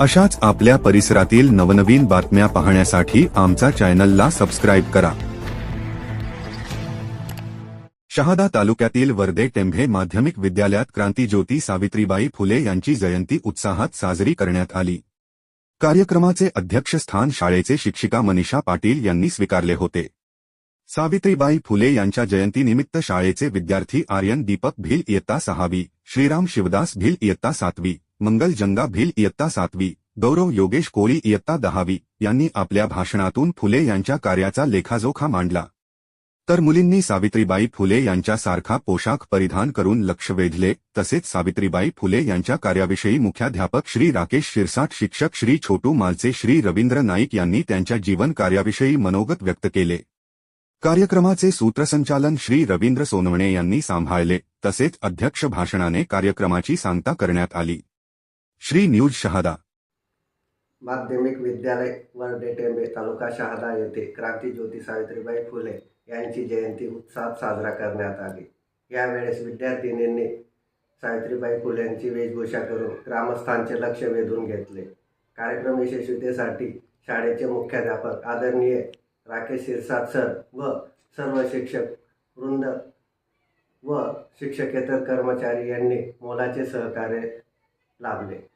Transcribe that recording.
अशाच आपल्या परिसरातील नवनवीन बातम्या पाहण्यासाठी आमचा चॅनलला सबस्क्राईब करा. शहादा तालुक्यातील वर्दे टेंभे माध्यमिक विद्यालयात क्रांतीज्योती सावित्रीबाई फुले यांची जयंती उत्साहात साजरी करण्यात आली. कार्यक्रमाचे अध्यक्षस्थान शाळेचे शिक्षिका मनीषा पाटील यांनी स्वीकारले होते. सावित्रीबाई फुले यांच्या जयंतीनिमित्त शाळेचे विद्यार्थी आर्यन दीपक भिल इयत्ता सहावी श्रीराम शिवदास भिल इयत्ता सातवी मंगल जंगा भिल इयत्ता सातवी. गौरव योगेश कोळी इयत्ता दहावी. यांनी आपल्या भाषणातून फुले यांच्या कार्याचा लेखाजोखा मांडला. तर मुलींनी सावित्रीबाई फुले यांच्यासारखा पोशाख परिधान करून लक्ष वेधले तसेच सावित्रीबाई फुले यांच्या कार्याविषयी मुख्याध्यापक श्री राकेश शिरसाट शिक्षक श्री छोटू मालचे श्री रवींद्र नाईक यांनी त्यांच्या जीवन कार्याविषयी मनोगत व्यक्त केले. कार्यक्रमाचे सूत्रसंचालन श्री रवींद्र सोनवणे यांनी सांभाळले तसेच अध्यक्ष भाषणाने कार्यक्रमाची सांगता करण्यात आली. श्री न्यूज शहादा. माध्यमिक विद्यालय वर्धे टेंबे तालुका शहादा येथे क्रांती ज्योती सावित्रीबाई फुले यांची जयंती उत्साहात साजरा करण्यात आली. यावेळेस विद्यार्थिनींनी सावित्रीबाई फुलेंची वेशभूषा करून ग्रामस्थांचे लक्ष वेधून घेतले. कार्यक्रम यशस्वीतेसाठी शाळेचे मुख्याध्यापक आदरणीय राकेश शिरसाट सर व सर्व शिक्षक वृंद व शिक्षकेतर कर्मचारी यांनी मोलाचे सहकार्य लाभले.